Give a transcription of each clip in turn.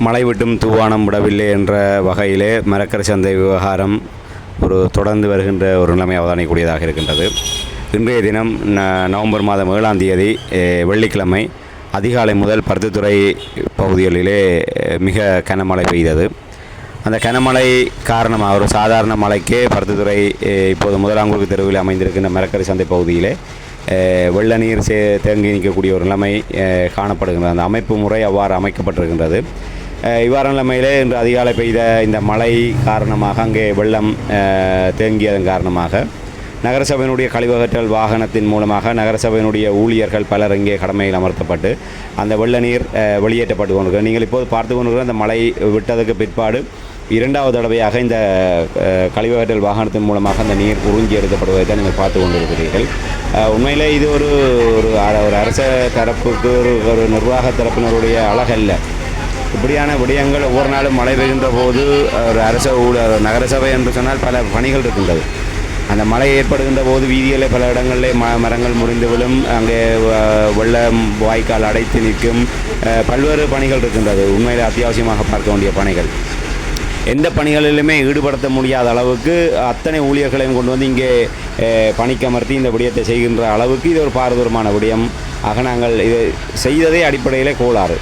மழை விட்டும் தூவானம் விடவில்லை என்ற வகையிலே மரக்கரை சந்தை விவகாரம் ஒரு தொடர்ந்து வருகின்ற ஒரு நிலைமை அவதானிக்கூடியதாக இருக்கின்றது. இன்றைய தினம் ந- நவம்பர் மாதம் ஏழாம் தேதி வெள்ளிக்கிழமை அதிகாலை முதல் பருத்தித்துறை பகுதிகளிலே மிக கனமழை பெய்தது. அந்த கனமழை காரணமாக ஒரு சாதாரண மழைக்கே பருத்தித்துறை இப்போது முதலாங்குருக்கு தெருவில் அமைந்திருக்கின்ற மரக்கரை சந்தை பகுதியிலே வெள்ள நீர் சே தேங்கி நிற்கக்கூடிய ஒரு நிலைமை காணப்படுகின்றது. அந்த அமைப்பு முறை அவ்வாறு அமைக்கப்பட்டிருக்கின்றது. இவ்வாறான நிலைமையிலே இன்று அதிகாலை பெய்த இந்த மழை காரணமாக அங்கே வெள்ளம் தேங்கியதன் காரணமாக நகரசபையினுடைய கழிவகற்றல் வாகனத்தின் மூலமாக நகரசபையினுடைய ஊழியர்கள் பலர் இங்கே கடமையில் அமர்த்தப்பட்டு அந்த வெள்ள நீர் வெளியேற்றப்பட்டு கொண்டிருக்கிறது. நீங்கள் இப்போது பார்த்து கொண்டிருக்கிற அந்த மழை விட்டதுக்கு பிற்பாடு இரண்டாவது தடவையாக இந்த கழிவகற்றல் வாகனத்தின் மூலமாக அந்த நீர் உறிஞ்சி எடுக்கப்படுவதை தான் நீங்கள் பார்த்து கொண்டிருக்கிறீர்கள். உண்மையிலே இது ஒரு ஒரு ஒரு அரச தரப்புக்கு ஒரு ஒரு நிர்வாக தரப்பினருடைய அழகல்ல. இப்படியான விடயங்கள் ஒவ்வொரு நாளும் மழை பெய்கின்ற போது ஒரு அரச ஊழ நகரசபை என்று சொன்னால் பல பணிகள் இருக்கின்றது. அந்த மழை ஏற்படுகின்ற போது வீதிகளில் பல இடங்களிலே ம மரங்கள் முறிந்து விழும் அங்கே வெள்ளம் வாய்க்கால் அடைத்து நிற்கும். பல்வேறு பணிகள் இருக்கின்றது. உண்மையில் அத்தியாவசியமாக பார்க்க வேண்டிய பணிகள். எந்த பணிகளிலுமே ஈடுபடுத்த முடியாத அளவுக்கு அத்தனை ஊழியர்களையும் கொண்டு வந்து இங்கே பணிக்கமர்த்தி இந்த விடயத்தை செய்கின்ற அளவுக்கு இது ஒரு பாரதூரமான விடயம். ஆக நாங்கள் இது செய்ததே அடிப்படையிலே கோளாறு.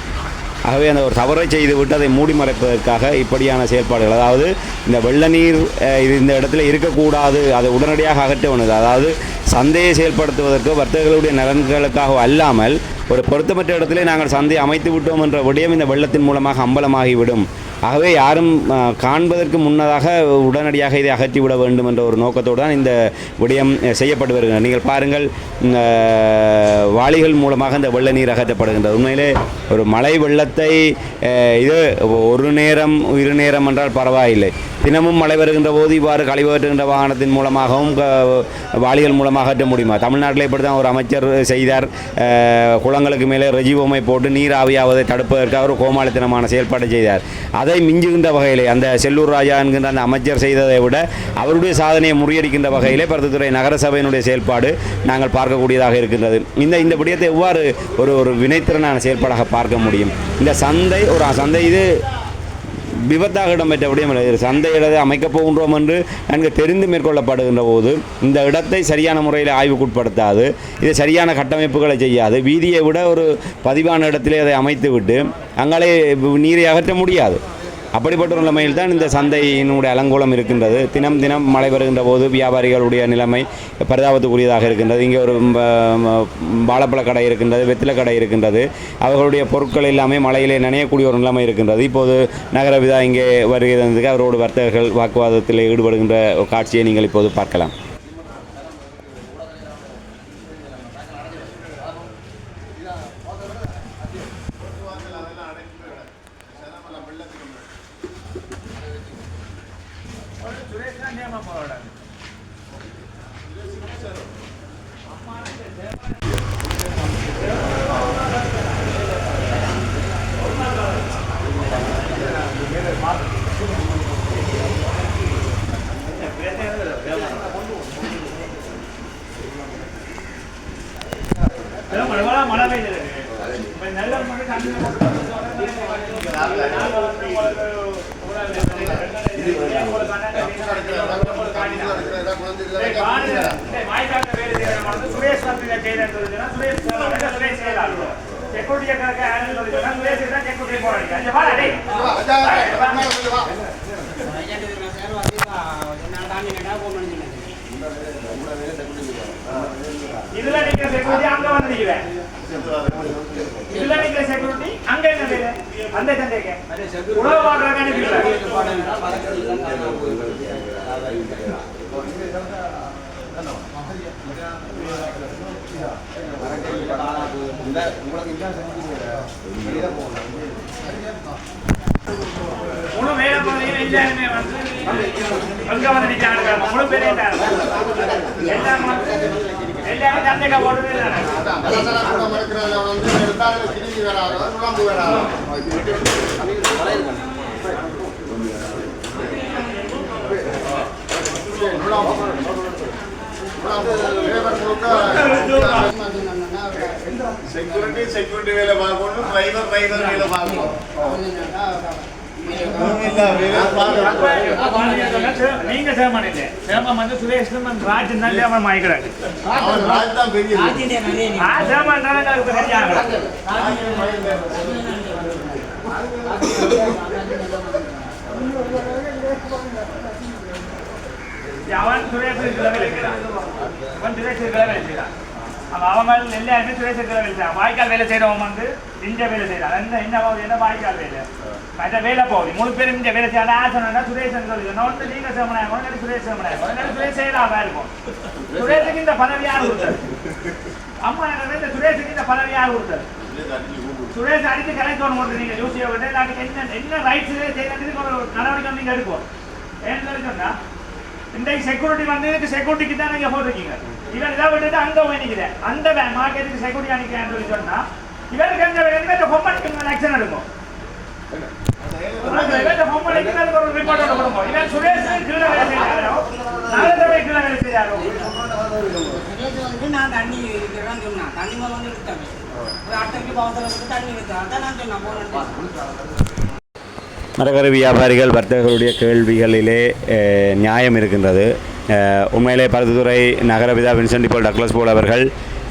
ஆகவே அந்த ஒரு தவறை செய்து விட்டு அதை மூடி மறைப்பதற்காக இப்படியான செயல்பாடுகள் அதாவது இந்த வெள்ள நீர் இது இந்த இடத்துல இருக்கக்கூடாது அதை உடனடியாக அகற்ற வேண்டியது. அதாவது சந்தையை செயல்படுத்துவதற்கோ வர்த்தகர்களுடைய நலன்களுக்காக அல்லாமல் ஒரு பொருத்தமற்ற இடத்திலே நாங்கள் சந்தையை அமைத்து விட்டோம் என்ற விடயம் இந்த வெள்ளத்தின் மூலமாக அம்பலமாகிவிடும். ஆகவே யாரும் காண்பதற்கு முன்னதாக உடனடியாக இதை அகற்றிவிட வேண்டும் என்ற ஒரு நோக்கத்தோடு தான் இந்த விடயம் செய்யப்பட்டு வருகிறது. நீங்கள் பாருங்கள் வாளிகள் மூலமாக இந்த வெள்ள நீர் அகற்றப்படுகின்றது. உண்மையிலே ஒரு மழை வெள்ளத்தை இது ஒரு நேரம் இரு நேரம் என்றால் பரவாயில்லை. தினமும் மழை வருகின்ற போது இவ்வாறு கழிவகற்றுகின்ற வாகனத்தின் மூலமாகவும் க- வாளிகள் மூலமாக முடியுமா? தமிழ்நாட்டில் இப்படி தான் ஒரு அமைச்சர் செய்தார். குளங்களுக்கு மேலே ரெஜிவோமை போட்டு நீர் ஆவியாவதை தடுப்பதற்காக ஒரு கோமாளித்தனமான செயல்பாடு செய்தார். அதை மிஞ்சுகின்ற வகையிலே அந்த செல்லூர் ராஜா என்கின்ற அந்த அமைச்சர் செய்ததை விட அவருடைய சாதனையை முறியடிக்கின்ற வகையிலே பருத்தத்துறை நகரசபையினுடைய செயல்பாடு நாங்கள் பார்க்கக்கூடியதாக இருக்கின்றது. இந்த இந்த விடயத்தை எவ்வாறு ஒரு ஒரு வினைத்திறனான செயல்பாடாக பார்க்க முடியும்? இந்த சந்தை ஒரு சந்தை இது விபத்தாக இடம்பெற்ற விடயம் இல்லை. இது சந்தை அமைக்கப் போகின்றோம் என்று நன்கு தெரிந்து மேற்கொள்ளப்படுகின்ற போது இந்த இடத்தை சரியான முறையில் ஆய்வுக்குட்படுத்தாது. இது சரியான கட்டமைப்புகளை செய்யாது. வீதியை விட ஒரு பதிவான இடத்திலே அதை அமைத்துவிட்டு அங்காலே நீரை அகற்ற முடியாது. அப்படிப்பட்ட ஒரு நிலைமையில் தான் இந்த சந்தையினுடைய அலங்கோலம் இருக்கின்றது. தினம் தினம் மழை வருகின்ற போது வியாபாரிகளுடைய நிலைமை பரிதாபத்துக்குரியதாக இருக்கின்றது. இங்கே ஒரு வாழைப்பழக்கடை வாழைப்பழ கடை இருக்கின்றது வெத்தில கடை இருக்கின்றது. அவர்களுடைய பொருட்கள் எல்லாமே மழையிலே நனையக்கூடிய ஒரு நிலைமை இருக்கின்றது. இப்போது நகரவிதா இங்கே வருகிறதுக்கு அவரோடு வர்த்தகர்கள் வாக்குவாதத்தில் ஈடுபடுகின்ற காட்சியை நீங்கள் இப்போது பார்க்கலாம். மழை மழை பெய்யுது. நல்ல மழை சுரேஷ் வந்து செய்யறது சுரேஷ் சுரேஷ் செய்யலாம் செக்யூரிட்டி இதுல நீங்க செக்யூரிட்டி அங்க வந்து நிக்கிறேன் இதுல நிக்கிற செக்யூரிட்டி அங்க என்ன அந்த சந்தைக்கு உணவு வாங்குறாங்க முழு வேலை பகுதியில் எல்லாருமே வந்து அங்க வந்து நிக்கிறாங்க. முழு பேரே எல்லாம் செக்யூரிட்டி செக்யூரிட்டி வேலை பார்க்கணும் டிரைவர் டிரைவர் வேலை பார்க்கணும். நீங்க சேமன் இல்லை சேமம் வந்து சுரேஷ் ராஜன் தான் சேமன் மாய்க்கிறாரு அவன் அவன் சுரேஷ் இருக்கிறான் அவன் சுரேஷ் இருக்கிறான் அவங்க எல்லாருமே இருக்கிற வேலை செய்யறான் வாய்க்கால் வேலை செய்யறவன் வந்து இந்த வேலை செய்யறான் என்ன என்ன என்ன வாய்க்கால் வேலை? மற்ற வேலை போகுது. மூணு பேரும் இந்த வேலை செய்யறான் ஆசனா சுரேஷ் சொல்லி நான் வந்து நீங்க சேமனாய உடனே சுரேஷ் சேமனாய உடனே சுரேஷ் செய்யலாம் இருக்கும். சுரேஷுக்கு இந்த பதவி யார் கொடுத்தது? அம்மா எனக்கு இந்த சுரேஷுக்கு இந்த பதவி யார் கொடுத்தது? சுரேஷ் அடித்து கலைக்கணும் போட்டு நீங்க நாளைக்கு என்ன என்ன ரைட்ஸ் செய்யறதுக்கு ஒரு நடவடிக்கை நீங்க எடுக்கும் ஏன்னு சொல்லி சொன்னா இன்றைக்கு செக்யூரிட்டி வந்ததுக்கு செக்யூரிட்டிக்கு தான் நீங்க போட்டிருக்கீங்க இவன் இதை விட்டுட்டு அங்க போய் நிக்கிறேன் அந்த மார்க்கெட்டுக்கு செக்யூரிட்டி அனுக்கிறேன்னு சொல்லி சொன்னா இவருக்கு எங்க இந்த பொம்மனுக்கு ஆக்ஷன் எடுக்கும்? நான் தண்ணி இருக்கிறேன்னு தண்ணி எடுத்தேன் ஒரு அட்டைக்கு தண்ணி எடுத்தேன் அதான் நான் சொன்னேன் மரக்கறி வியாபாரிகள் வர்த்தகர்களுடைய கேள்விகளிலே நியாயம் இருக்கின்றது. உண்மையிலே பருத்தித்துறை நகரபிதா வின்சென்டி போல் டக்ளஸ் போல் அவர்கள்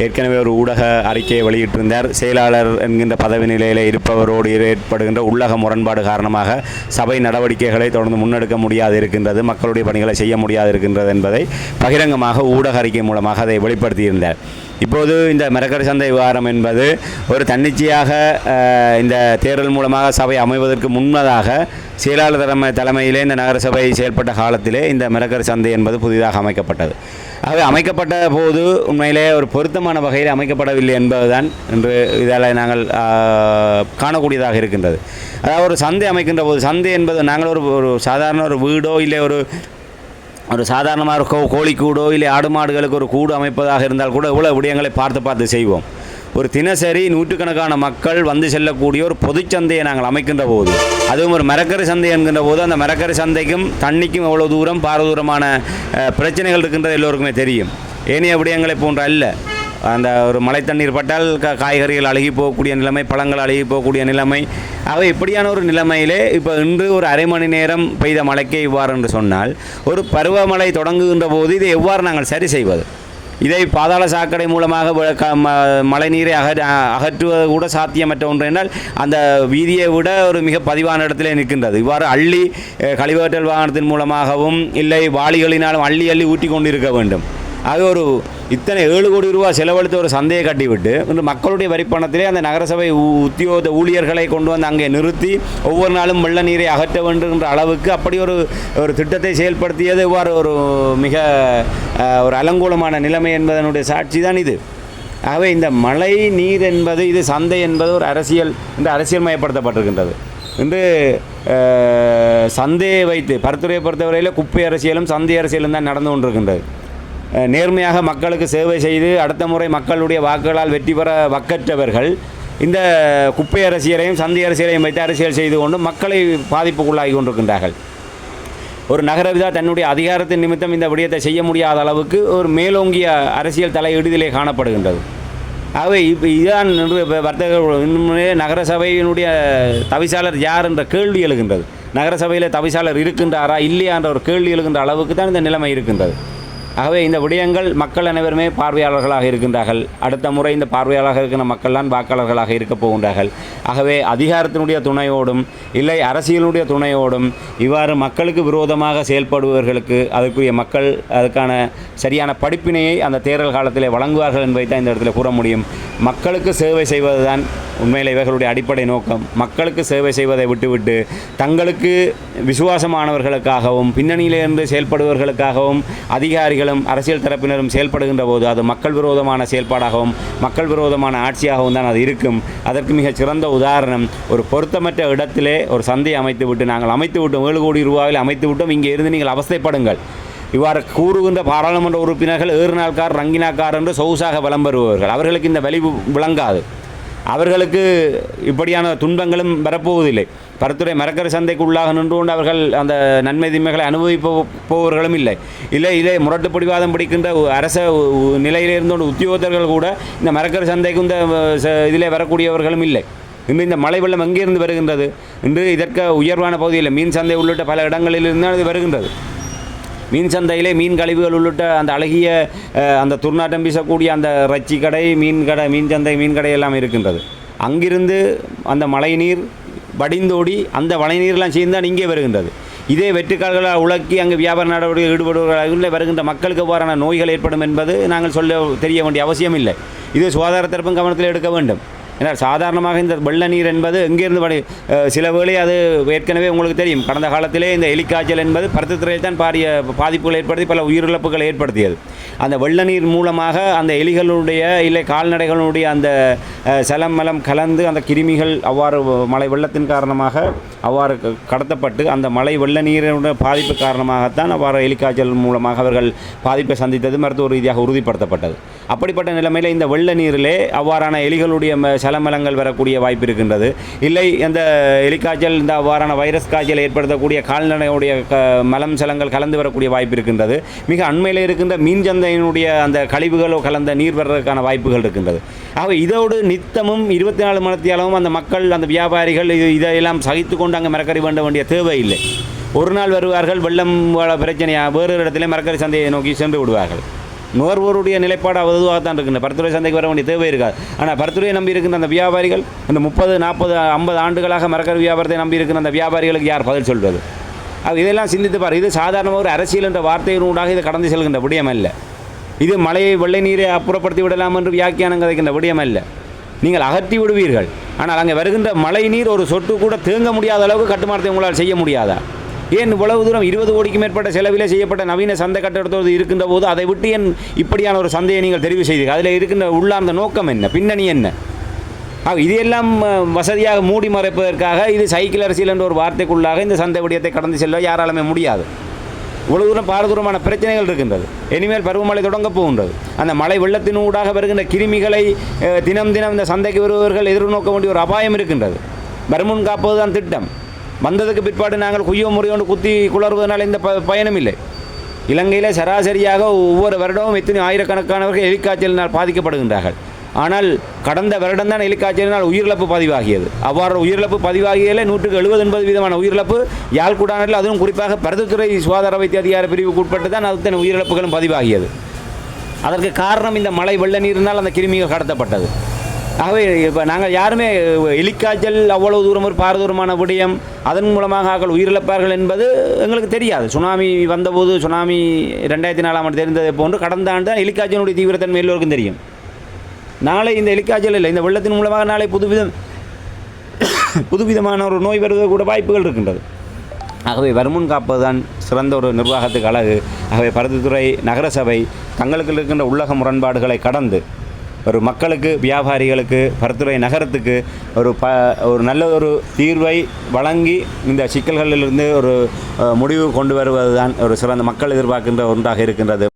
ஏற்கனவே ஒரு ஊடக அறிக்கையை வெளியிட்டிருந்தார். செயலாளர் என்கின்ற பதவி நிலையில் இருப்பவரோடு ஏற்படுகின்ற உள்ளக முரண்பாடு காரணமாக சபை நடவடிக்கைகளை தொடர்ந்து முன்னெடுக்க முடியாது இருக்கின்றது மக்களுடைய பணிகளை செய்ய முடியாது இருக்கின்றது என்பதை பகிரங்கமாக ஊடக அறிக்கை மூலமாக அதை வெளிப்படுத்தியிருந்தார். இப்போது இந்த மரக்கரை சந்தை விவகாரம் என்பது ஒரு தன்னிச்சையாக இந்த தேர்தல் மூலமாக சபை அமைவதற்கு முன்னதாக செயலாளர் தலைமை தலைமையிலே இந்த நகரசபை செயல்பட்ட காலத்திலே இந்த மரக்கரை சந்தை என்பது புதிதாக அமைக்கப்பட்டது. ஆகவே அமைக்கப்பட்ட போது உண்மையிலே ஒரு பொருத்தமான வகையில் அமைக்கப்படவில்லை என்பதுதான் இன்று இதால் நாங்கள் காணக்கூடியதாக இருக்கின்றது. அதாவது ஒரு சந்தை அமைக்கின்ற போது சந்தை என்பது நாங்கள் ஒரு ஒரு சாதாரண ஒரு வீடோ இல்லை ஒரு ஒரு சாதாரணமாக இருக்கோ கோழிக்கூடோ இல்லை ஆடு மாடுகளுக்கு ஒரு கூடு அமைப்பதாக இருந்தால் கூட இவ்வளோ விடயங்களை பார்த்து பார்த்து செய்வோம். ஒரு தினசரி நூற்றுக்கணக்கான மக்கள் வந்து செல்லக்கூடிய ஒரு பொதுச்சந்தையை நாங்கள் அமைக்கின்ற போது அதுவும் ஒரு மரக்கறி சந்தை என்கின்ற போது அந்த மரக்கறி சந்தைக்கும் தண்ணிக்கும் எவ்வளோ தூரம் பாரதூரமான பிரச்சனைகள் இருக்கின்றது எல்லோருக்குமே தெரியும். ஏனைய விடயங்களை போன்ற அல்ல. அந்த ஒரு மழை தண்ணீர் பட்டால் க காய்கறிகள் அழுகி போகக்கூடிய நிலைமை பழங்கள் அழுகி போகக்கூடிய நிலைமை. ஆக இப்படியான ஒரு நிலைமையிலே இப்போ இன்று ஒரு அரை மணி நேரம் பெய்த மழைக்கே இவ்வாறு என்று சொன்னால் ஒரு பருவமழை தொடங்குகின்ற போது இதை எவ்வாறு நாங்கள் சரி செய்வது? இதை பாதாள சாக்கடை மூலமாக மழைநீரை அகற் அகற்றுவது கூட சாத்தியமற்ற ஒன்று என்றால் அந்த வீதியை விட ஒரு மிக பதிவான இடத்திலே நிற்கின்றது. இவ்வாறு அள்ளி கழிவேற்றல் வாகனத்தின் மூலமாகவும் இல்லை வாளிகளினாலும் அள்ளி அள்ளி ஊற்றி கொண்டிருக்க வேண்டும். ஆக ஒரு இத்தனை ஏழு கோடி ரூபா செலவழித்த ஒரு சந்தையை கட்டிவிட்டு இன்று மக்களுடைய வரிப்பணத்திலே அந்த நகரசபை உத்தியோக ஊழியர்களை கொண்டு வந்து அங்கே நிறுத்தி ஒவ்வொரு நாளும் வெள்ள நீரை அகற்ற வேண்டும் என்ற அளவுக்கு அப்படி ஒரு ஒரு திட்டத்தை செயல்படுத்தியது. இவ்வாறு ஒரு மிக ஒரு அலங்கூலமான நிலைமை என்பதனுடைய சாட்சி தான் இது. ஆகவே இந்த மழை நீர் என்பது இது சந்தை என்பது ஒரு அரசியல் என்று அரசியல் மயப்படுத்தப்பட்டிருக்கின்றது. சந்தையை வைத்து பருத்துறையை பொறுத்தவரையில் குப்பை அரசியலும் சந்தை அரசியலும் தான் நடந்து கொண்டிருக்கின்றது. நேர்மையாக மக்களுக்கு சேவை செய்து அடுத்த முறை மக்களுடைய வாக்குகளால் வெற்றி பெற வக்கற்றவர்கள் இந்த குப்பை அரசியலையும் சந்தை அரசியலையும் வைத்து அரசியல் செய்து கொண்டு மக்களை பாதிப்புக்குள்ளாகி கொண்டிருக்கின்றார்கள். ஒரு நகரவிதா தன்னுடைய அதிகாரத்தின் நிமித்தம் இந்த விடயத்தை செய்ய முடியாத அளவுக்கு ஒரு மேலோங்கிய அரசியல் தலையிடுதலே காணப்படுகின்றது. ஆகவே இப்போ இதுதான் இன்று வ- வர்த்தகர்கள் இன்னுமே நகரசபையினுடைய தவிசாளர் யார் என்ற கேள்வி எழுகின்றது. நகரசபையில் தவிசாளர் இருக்கின்றாரா இல்லையா என்ற ஒரு கேள்வி எழுகின்ற அளவுக்கு தான் இந்த நிலைமை இருக்கின்றது. ஆகவே இந்த விடயங்கள் மக்கள் அனைவருமே பார்வையாளர்களாக இருக்கின்றார்கள். அடுத்த முறை இந்த பார்வையாளராக இருக்கிற மக்கள்தான் வாக்காளர்களாக இருக்கப் போகின்றார்கள். ஆகவே அதிகாரத்தினுடைய துணையோடும் இல்லை அரசியலுடைய துணையோடும் இவ்வாறு மக்களுக்கு விரோதமாக செயல்படுபவர்களுக்கு அதற்குரிய மக்கள் அதுக்கான சரியான படிப்பினையை அந்த தேர்தல் காலத்தில் வழங்குவார்கள் என்பதை தான் இந்த இடத்துல கூற முடியும். மக்களுக்கு சேவை செய்வதுதான் உண்மையில் இவர்களுடைய அடிப்படை நோக்கம் மக்களுக்கு சேவை செய்வதை விட்டுவிட்டு தங்களுக்கு விசுவாசமானவர்களுக்காகவும் பின்னணியிலிருந்து செயல்படுபவர்களுக்காகவும் அதிகாரிகளும் அரசியல் தரப்பினரும் செயல்படுகின்ற போது அது மக்கள் விரோதமான செயல்பாடாகவும் மக்கள் விரோதமான ஆட்சியாகவும் தான் அது இருக்கும். அதற்கு மிகச் சிறந்த உதாரணம் ஒரு பொருத்தமற்ற இடத்திலே ஒரு சந்தையை அமைத்து விட்டு நாங்கள் அமைத்து விட்டோம் ஏழு கோடி ரூபாயில் அமைத்து விட்டோம் இங்கே இருந்து நீங்கள் அவஸ்தைப்படுங்கள். இவ்வாறு கூறுகின்ற பாராளுமன்ற உறுப்பினர்கள் ஏறுநாள்கார் ரங்கினாக்கார் என்று சொகுசாக விளம்பருபவர்கள் அவர்களுக்கு இந்த வழி விளங்காது. அவர்களுக்கு இப்படியான துன்பங்களும் வரப்போவதில்லை. பருத்துறை மரக்கரை சந்தைக்கு உள்ளாக நின்று கொண்டு அவர்கள் அந்த நன்மை தீமைகளை அனுபவிப்ப போவர்களும் இல்லை. இல்லை இதே முரட்டு பிடிவாதம் பிடிக்கின்ற அரச நிலையிலிருந்து நிலையில் உத்தியோகத்தர்கள் கூட இந்த மரக்கரை சந்தைக்கு இந்த இதில் இதிலே வரக்கூடியவர்களும் இல்லை. இன்று இந்த மழை வெள்ளம் எங்கிருந்து வருகின்றது? இன்று இதற்கு உயர்வான பகுதியில் மீன் சந்தை உள்ளிட்ட பல இடங்களில் இருந்து அது வருகின்றது. மீன் சந்தையிலே மீன் கழிவுகள் உள்ளிட்ட அந்த அழகிய அந்த துர்நாட்டம் வீசக்கூடிய அந்த ரச்சி கடை மீன் கடை மீன் சந்தை மீன் கடை எல்லாம் இருக்கின்றது. அங்கிருந்து அந்த மழை நீர் வடிந்தோடி அந்த மழைநீர்லாம் சேர்ந்து தான் இங்கே வருகின்றது. இதே வெற்றுக்கால்களால் உலக்கி அங்கு வியாபார நடவடிக்கை ஈடுபடுவர்களாக வருகின்ற மக்களுக்கு எவ்வாறான நோய்கள் ஏற்படும் என்பது நாங்கள் சொல்ல தெரிய வேண்டிய அவசியம் இல்லை இது சுகாதார கவனத்தில் எடுக்க வேண்டும். ஏன்னா சாதாரணமாக இந்த வெள்ள நீர் என்பது எங்கேருந்து படி சில வேளை அது ஏற்கனவே உங்களுக்கு தெரியும். கடந்த காலத்திலே இந்த எலிக்காய்ச்சல் என்பது பருத்தத்துறையில் தான் பாரிய பாதிப்புகள் ஏற்படுத்தி பல உயிரிழப்புகளை ஏற்படுத்தியது. அந்த வெள்ள நீர் மூலமாக அந்த எலிகளுடைய இல்லை கால்நடைகளுடைய அந்த சலம் மலம் கலந்து அந்த கிருமிகள் அவ்வாறு மழை வெள்ளத்தின் காரணமாக அவ்வாறு க- கடத்தப்பட்டு அந்த மழை வெள்ள நீரினுடைய பாதிப்பு காரணமாகத்தான் அவ்வாறு எலிக்காய்ச்சல் மூலமாக அவர்கள் பாதிப்பை சந்தித்தது மருத்துவ ரீதியாக உறுதிப்படுத்தப்பட்டது. அப்படிப்பட்ட நிலைமையில் இந்த வெள்ள நீரிலே அவ்வாறான எலிகளுடைய சலமலங்கள் வரக்கூடிய வாய்ப்பு இருக்கின்றது. இல்லை இந்த எலிக்காய்ச்சல் இந்த அவ்வாறான வைரஸ் காய்ச்சல் ஏற்படுத்தக்கூடிய கால்நடையுடைய க மலம் சலங்கள் கலந்து வரக்கூடிய வாய்ப்பு இருக்கின்றது. மிக அண்மையில் இருக்கின்ற மீன் சந்தையினுடைய அந்த கழிவுகளோ கலந்த நீர் வர்றதுக்கான வாய்ப்புகள் இருக்கின்றது. ஆக இதோடு நித்தமும் இருபத்தி நாலு மணத்தியாலும் அந்த மக்கள் அந்த வியாபாரிகள் இது இதையெல்லாம் சகித்து கொண்டு அங்கே மரக்கறி வேண்ட வேண்டிய தேவை இல்லை ஒரு நாள் வருவார்கள் வெள்ளம் பிரச்சனையாக வேறு இடத்துல மரக்கறி சந்தையை நோக்கி சென்று விடுவார்கள். நுகர்வோருடைய நிலைப்பாடு அதுவாகத்தான் இருக்கின்ற பருத்துறை சந்தைக்கு வர வேண்டிய தேவை இருக்காது. ஆனால் பருத்துறையை நம்பி இருக்கின்ற அந்த வியாபாரிகள் இந்த முப்பது நாற்பது ஐம்பது ஆண்டுகளாக மரக்கறி வியாபாரத்தை நம்பி இருக்கிற அந்த வியாபாரிகளுக்கு யார் பதில் சொல்வது? ஆக இதெல்லாம் சிந்தித்து பாரு. இது சாதாரணமாக ஒரு அரசியல் என்ற வார்த்தையினூடாக இது கடந்து செல்கின்ற விடயம் அல்ல. இது மழையை வெள்ளை நீரை அப்புறப்படுத்தி விடலாம் என்று வியாக்கியானம் கதைக்கின்ற விடயம் அல்ல. நீங்கள் அகற்றி விடுவீர்கள். ஆனால் அங்கே வருகின்ற மழை நீர் ஒரு சொட்டு கூட தேங்க முடியாத அளவுக்கு கட்டுமானத்தை உங்களால் செய்ய முடியாதா? ஏன் இவ்வளவு தூரம் இருபது கோடிக்கு மேற்பட்ட செலவிலே செய்யப்பட்ட நவீன சந்தை கட்டடத்தோடு இருக்கின்ற போது அதை விட்டு என் இப்படியான ஒரு சந்தையை நீங்கள் தெரிவு செய்தீர்கள்? அதில் இருக்கின்ற உள்ளார்ந்த நோக்கம் என்ன? பின்னணி என்ன? ஆக இதையெல்லாம் வசதியாக மூடி மறைப்பதற்காக இது சைக்கிள் அரசியல் என்ற ஒரு வார்த்தைக்குள்ளாக இந்த சந்தை விடயத்தை கடந்து செல்ல யாராலுமே முடியாது. இவ்வளவு தூரம் பாரதூரமான பிரச்சனைகள் இருக்கின்றது. இனிமேல் பருவமழை தொடங்கப் போகின்றது. அந்த மழை வெள்ளத்தின் ஊடாக வருகின்ற கிருமிகளை தினம் தினம் இந்த சந்தைக்கு வருபவர்கள் எதிர்நோக்க வேண்டிய ஒரு அபாயம் இருக்கின்றது. வருமுன் காப்பது தான் திட்டம். வந்ததுக்கு பிற்பாடு நாங்கள் குய்யோ முறையோடு குத்தி குளறுவதனால் இந்த ப பயனும் இல்லை இலங்கையில் சராசரியாக ஒவ்வொரு வருடமும் எத்தனை ஆயிரக்கணக்கானவர்கள் எலிக்காய்ச்சலினால் பாதிக்கப்படுகின்றார்கள். ஆனால் கடந்த வருடம்தான் எலிக்காய்ச்சலினால் உயிரிழப்பு பதிவாகியது. அவ்வாறு உயிரிழப்பு பதிவாகியதில் நூற்றுக்கு எழுபது எண்பது விதமான உயிரிழப்பு. யாழ்குடானில் அதுவும் குறிப்பாக பிரதத்துறை சுகாதார வைத்திய அதிகார பிரிவுக்கு உட்பட்டு தான் அத்தனை உயிரிழப்புகளும் பதிவாகியது. அதற்கு காரணம் இந்த மழை வெள்ள நீர்னால் அந்த கிருமிகள் கடத்தப்பட்டது. ஆகவே இப்போ நாங்கள் யாருமே எலிக்காய்ச்சல் அவ்வளவு தூரம் ஒரு பாரதூரமான விடயம் அதன் மூலமாக ஆக்கள் உயிரிழப்பார்கள் என்பது எங்களுக்கு தெரியாது. சுனாமி வந்தபோது சுனாமி ரெண்டாயிரத்தி நாலாம் ஆண்டு தெரிந்ததை போன்று கடந்த ஆண்டு தான் எலிக்காய்ச்சலுடைய தீவிரத்தன்மை எல்லோருக்கும் தெரியும். நாளை இந்த எலிக்காய்ச்சல் இல்லை. இந்த வெள்ளத்தின் மூலமாக நாளை புதுவிதம் புதுவிதமான ஒரு நோய் வருவது கூட வாய்ப்புகள் இருக்கின்றது. ஆகவே வருமுன் காப்பதுதான் சிறந்த ஒரு நிர்வாகத்துக்கு அழகு. ஆகவே பருத்தித்துறை நகரசபை தங்களுக்கு இருக்கின்ற உள்ளக முரண்பாடுகளை கடந்து ஒரு மக்களுக்கு வியாபாரிகளுக்கு பருத்துறை நகரத்துக்கு ஒரு ப ஒரு நல்ல ஒரு தீர்வை வழங்கி இந்த சிக்கல்களிலிருந்து ஒரு முடிவு கொண்டு வருவதுதான் ஒரு சிறந்த மக்கள் எதிர்பார்க்கின்ற ஒன்றாக இருக்கின்றது.